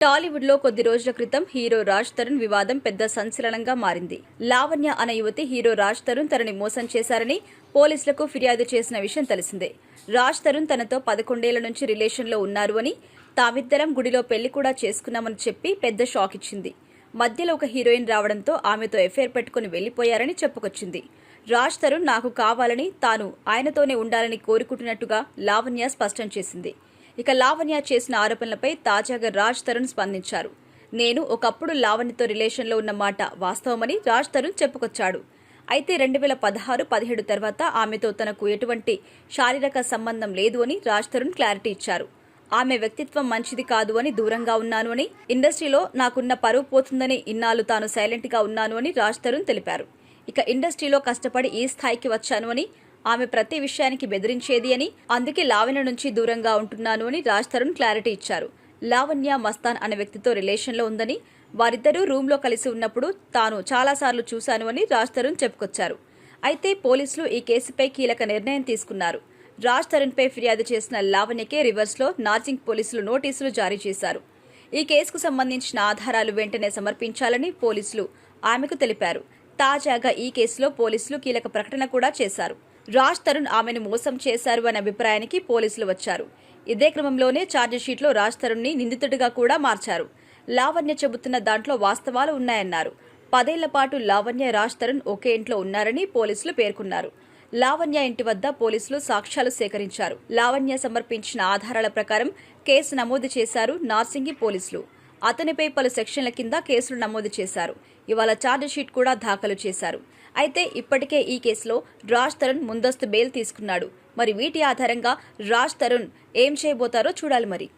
టాలీవుడ్లో కొద్ది రోజుల క్రితం హీరో రాజ్ తరుణ్ వివాదం పెద్ద సంచలనంగా మారింది. లావణ్య అనే యువతి హీరో రాజ్ తరుణ్ తనని మోసం చేశారని పోలీసులకు ఫిర్యాదు చేసిన విషయం తెలిసిందే. రాజ్ తరుణ్ తనతో పదకొండేళ్ళ నుంచి రిలేషన్లో ఉన్నారు అని తామిద్దరం గుడిలో పెళ్ళి కూడా చేసుకున్నామని చెప్పి పెద్ద షాక్ ఇచ్చింది. మధ్యలో ఒక హీరోయిన్ రావడంతో ఆమెతో ఎఫైర్ పెట్టుకుని వెళ్ళిపోయారని చెప్పుకొచ్చింది. రాజ్ తరుణ్ నాకు కావాలని తాను ఆయనతోనే ఉండాలని కోరుకుంటున్నట్టుగా లావణ్య స్పష్టం చేసింది. ఇక లావణ్య చేసిన ఆరోపణలపై తాజాగా రాజ్ తరుణ్ స్పందించారు. నేను ఒకప్పుడు లావణ్యతో రిలేషన్లో ఉన్న మాట వాస్తవమని రాజ్ తరుణ్ చెప్పుకొచ్చాడు. అయితే రెండు వేల పదహారు పదిహేడు తర్వాత ఆమెతో తనకు ఎటువంటి శారీరక సంబంధం లేదు అని రాజ్ తరుణ్ క్లారిటీ ఇచ్చారు. ఆమె వ్యక్తిత్వం మంచిది కాదు అని దూరంగా ఉన్నాను అని ఇండస్ట్రీలో నాకున్న పరువు పోతుందని ఇన్నాళ్ళు తాను సైలెంట్గా ఉన్నాను అని రాజ్ తరుణ్ తెలిపారు. ఇక ఇండస్ట్రీలో కష్టపడి ఈ స్థాయికి వచ్చాను అని ఆమె ప్రతి విషయానికి బెదిరించేది అని అందుకే లావణ్య నుంచి దూరంగా ఉంటున్నాను అని రాజ్ తరుణ్ క్లారిటీ ఇచ్చారు. లావణ్య మస్తాన్ అనే వ్యక్తితో రిలేషన్లో ఉందని వారిద్దరూ రూమ్లో కలిసి ఉన్నప్పుడు తాను చాలాసార్లు చూశాను అని రాజ్ తరుణ్ చెప్పుకొచ్చారు. అయితే పోలీసులు ఈ కేసుపై కీలక నిర్ణయం తీసుకున్నారు. రాజ్ తరుణ్పై ఫిర్యాదు చేసిన లావణ్యకే రివర్స్లో నార్సింగ్ పోలీసులు నోటీసులు జారీ చేశారు. ఈ కేసుకు సంబంధించిన ఆధారాలు వెంటనే సమర్పించాలని పోలీసులు ఆమెకు తెలిపారు. తాజాగా ఈ కేసులో పోలీసులు కీలక ప్రకటన కూడా చేశారు. రాజ్ తరుణ్ ఆమెను మోసం చేశారు అనే అభిప్రాయానికి పోలీసులు వచ్చారు. ఇదే క్రమంలోనే ఛార్జిషీట్లో రాజ్ తరుణ్ని నిందితుడిగా కూడా మార్చారు. లావణ్య చెబుతున్న దాంట్లో వాస్తవాలు ఉన్నాయన్నారు. పదేళ్ళ పాటు లావణ్య రాజ్ తరుణ్ ఒకే ఇంట్లో ఉన్నారని పోలీసులు పేర్కొన్నారు. లావణ్య ఇంటి వద్ద పోలీసులు సాక్ష్యాలు సేకరించారు. లావణ్య సమర్పించిన ఆధారాల ప్రకారం కేసు నమోదు చేశారు నార్సింగి పోలీసులు. అతనిపై పలు సెక్షన్ల కింద కేసులు నమోదు చేశారు. ఇవాళ ఛార్జిషీట్ కూడా దాఖలు చేశారు. అయితే ఇప్పటికే ఈ కేసులో రాజ్ తరుణ్ ముందస్తు బెయిల్ తీసుకున్నాడు. మరి వీటి ఆధారంగా రాజ్ తరుణ్ ఏం చేయబోతారో చూడాలి మరి.